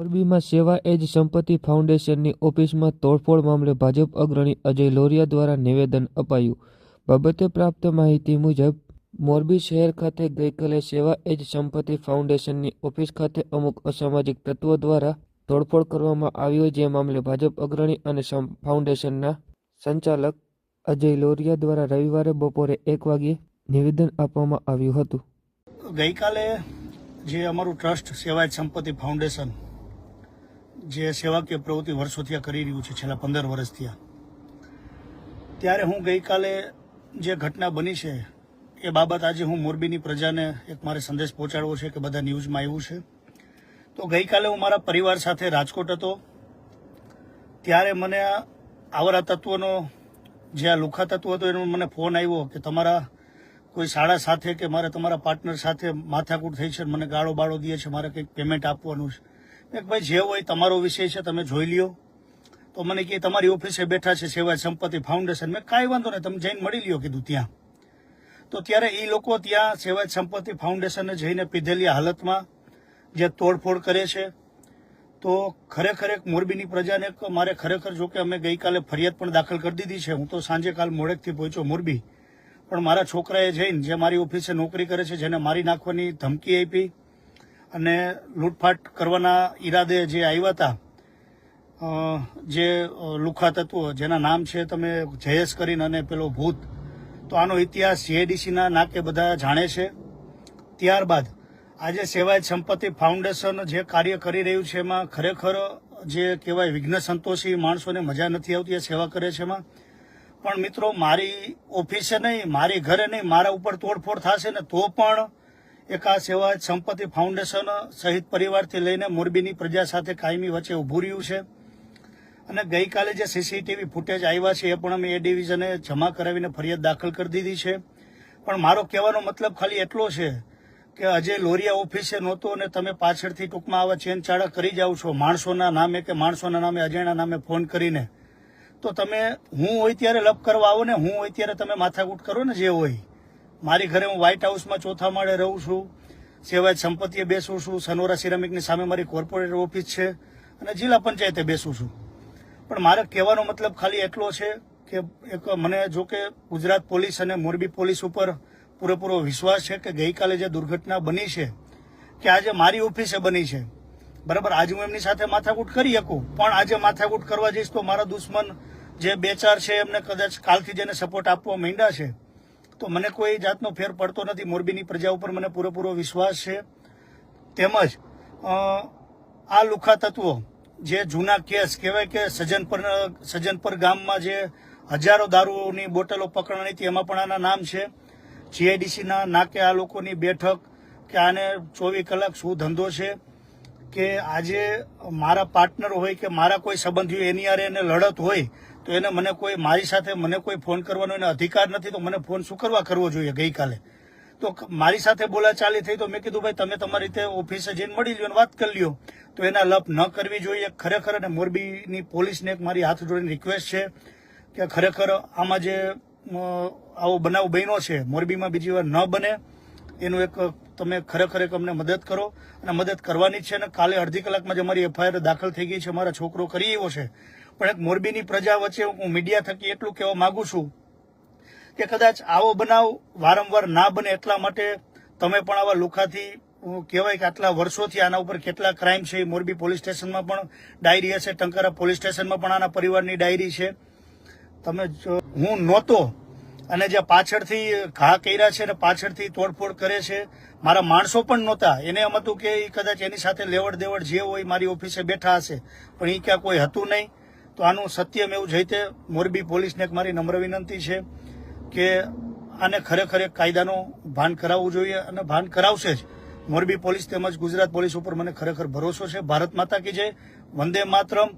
મોરબીમાં સેવા એજ સંપત્તિ ફાઉન્ડેશનની ઓફિસમાં તોડફોડ મામલે ભાજપ અગ્રણી અજય લોરિયા દ્વારા નિવેદન અપાયું. બાબતે પ્રાપ્ત માહિતી મુજબ, મોરબી શહેર ખાતે ગઈકાલે સેવા એજ સંપત્તિ ફાઉન્ડેશનની ઓફિસ ખાતે અમુક અસામાજિક તત્વો દ્વારા તોડફોડ કરવામાં આવ્યો જે મામલે ભાજપ અગ્રણી અને ફાઉન્ડેશનના સંચાલક અજય લોરિયા દ્વારા રવિવારે બપોરે એક વાગ્યે નિવેદન આપવામાં આવ્યું હતું. ગઈકાલે જે અમારું ટ્રસ્ટ સેવાયત સંપત્તિ ફાઉન્ડેશન જે સેવાકીય પ્રવૃત્તિ વર્ષોથી આ કરી રહ્યું છે, છેલ્લા પંદર વર્ષથી આ. ત્યારે હું ગઈકાલે જે ઘટના બની છે, એ બાબત આજે હું મોરબીની પ્રજાને એક મારે સંદેશ પહોંચાડવો છે કે બધા ન્યૂઝમાં આવ્યું છે. તો ગઈકાલે હું મારા પરિવાર સાથે રાજકોટ હતો. ત્યારે મને આવરા તત્વનો, જે આ લુખા તત્વ હતો, એનો મને ફોન આવ્યો કે તમારા કોઈ શાળા સાથે કે મારે તમારા પાર્ટનર સાથે માથાકૂટ થઈ છે મને ગાળો બાળો દે છે, મારે કંઈક પેમેન્ટ આપવાનું છે. મેં ભાઈ, જે હોય તમારો વિષય છે, તમે જોઈ લ્યો. તો મને કે તમારી ઓફિસે બેઠા છે સેવા સંપત્તિ ફાઉન્ડેશન. મેં કાંઈ વાંધો નહીં, તમે જઈને મળી લ્યો, કીધું ત્યાં. તો ત્યારે એ લોકો ત્યાં સેવા સંપત્તિ ફાઉન્ડેશને જઈને પીધેલી હાલતમાં, જે તોડફોડ કરે છે. તો ખરેખર એક મોરબીની પ્રજાને મારે ખરેખર જો કે અમે ગઈકાલે ફરિયાદ પણ દાખલ કરી દીધી છે. હું તો સાંજે કાલ મોડેકથી પહોંચ્યો મોરબી. પણ મારા છોકરાએ જઈને, જે મારી ઓફિસે નોકરી કરે છે, જેને મારી નાખવાની ધમકી આપી અને લૂંટફાટ કરવાના ઈરાદે જે આવ્યા હતા જે લુખા તત્વો, જેના નામ છે તમે જયેશ કરીને અને પેલો ભૂત, તો આનો ઇતિહાસ જીઆઈડીસીના નાકે બધા જાણે છે. ત્યારબાદ આજે સેવાય સંપત્તિ ફાઉન્ડેશન જે કાર્ય કરી રહ્યું છે એમાં ખરેખર જે કહેવાય વિઘ્ન સંતોષી માણસોને મજા નથી આવતી એ સેવા કરે છે એમાં. પણ મિત્રો, મારી ઓફિસે નહીં, મારી ઘરે નહીં, મારા ઉપર તોડફોડ થશે ને તો પણ એક આ સેવા સંપત્તિ ફાઉન્ડેશન સહિત પરિવારથી લઈને મોરબીની પ્રજા સાથે કાયમી વચ્ચે ઊભું રહ્યું છે. અને ગઈકાલે જે સીસીટીવી ફૂટેજ આવ્યા છે એ પણ અમે એ ડિવિઝને જમા કરાવીને ફરિયાદ દાખલ કરી દીધી છે. પણ મારો કહેવાનો મતલબ ખાલી એટલો છે કે અજય લોરિયા ઓફિસે નહોતો અને તમે પાછળથી ટૂંકમાં આવા ચેનચાળા કરી જાઓ છો, માણસોના નામે કે માણસોના નામે અજયના નામે ફોન કરીને. તો તમે હું હોય ત્યારે લપ કરવા આવો ને હું હોય ત્યારે તમે માથાકૂટ કરો ને જે હોય. મારી ઘરે હું વ્હાઇટ હાઉસમાં ચોથા માળે રહું છું. સેવાય સંપત્તિએ બેસું છું. સનોરા સિરામિકની સામે મારી કોર્પોરેટ ઓફિસ છે અને જિલ્લા પંચાયતે બેસું છું. પણ મારે કહેવાનો મતલબ ખાલી એટલો છે કે એક મને જો કે ગુજરાત પોલીસ અને મોરબી પોલીસ ઉપર પૂરેપૂરો વિશ્વાસ છે કે ગઈકાલે જે દુર્ઘટના બની છે, કે આજે મારી ઓફિસે બની છે. બરાબર, આજે હું એમની સાથે માથાકૂટ કરી શકું, પણ આજે માથાકૂટ કરવા જઈશ તો મારા દુશ્મન જે બે ચાર છે એમને કદાચ કાલથી જેને સપોર્ટ આપવા માંડ્યા છે. તો મને કોઈ જાતનો ફેર પડતો નથી. મોરબીની પ્રજા ઉપર મને પૂરેપૂરો વિશ્વાસ છે. તેમજ આ લુખા તત્વો, જે જૂના કેસ, કહેવાય કે સજનપર સજનપર ગામમાં જે હજારો દારૂની બોટલો પકડાણી હતી, એમાં પણ આના નામ છે. જીઆઈડીસીના નાકે આ લોકોની બેઠક કે આને ચોવીસ કલાક શું ધંધો છે. કે આજે મારા પાર્ટનર હોય કે મારા કોઈ સંબંધીઓ એની આરે એને લડત હોય, તો એને મને કોઈ, મારી સાથે મને કોઈ ફોન કરવાનો એને અધિકાર નથી, તો મને ફોન શું કરવા કરવો જોઈએ ગઈકાલે? તો મારી સાથે બોલાચાલી થઈ તો મેં કીધું, ભાઈ, તમે તમારી રીતે ઓફિસે જઈને મળી લ્યો વાત કરી લ્યો. તો એના લપ ન કરવી જોઈએ. ખરેખર અને મોરબીની પોલીસને એક મારી હાથ જોડીને રિક્વેસ્ટ છે કે ખરેખર આમાં જે આવો બનાવ બન્યો છે, મોરબીમાં બીજી વાર ન બને. એનું એક, તમે ખરેખર એક અમને મદદ કરો અને મદદ કરવાની છે અને કાલે અડધી કલાકમાં જ અમારી એફઆઈઆર દાખલ થઈ ગઈ છે, અમારા છોકરો કરી એવો છે. પણ એક મોરબીની પ્રજા વચ્ચે હું મીડિયા થકી એટલું કહેવા માંગુ છું કે કદાચ આવો બનાવ વારંવાર ના બને એટલા માટે તમે પણ આવા લુખાથી કહેવાય કે આટલા વર્ષોથી આના ઉપર કેટલા ક્રાઇમ છે મોરબી પોલીસ સ્ટેશનમાં પણ ડાયરી હશે, ટંકારા પોલીસ સ્ટેશનમાં પણ આના પરિવારની ડાયરી છે. તમે હું નહોતો અને જે પાછળથી ઘા કર્યા છે અને પાછળથી તોડફોડ કરે છે, મારા માણસો પણ નહોતા. એને એમ હતું કે એ કદાચ એની સાથે લેવડ દેવડ જે હોય મારી ઓફિસે બેઠા હશે, પણ એ ક્યાં કોઈ હતું નહીં. તો આનું સત્યમ એવું જઈતે મોરબી પોલીસને એક મારી નમ્ર વિનંતી છે કે આને ખરેખર એક કાયદાનું ભાન કરાવવું જોઈએ અને ભાન કરાવશે જ. મોરબી પોલીસ તેમજ ગુજરાત પોલીસ ઉપર મને ખરેખર ભરોસો છે. ભારત માતા કી જય. વંદે માતરમ.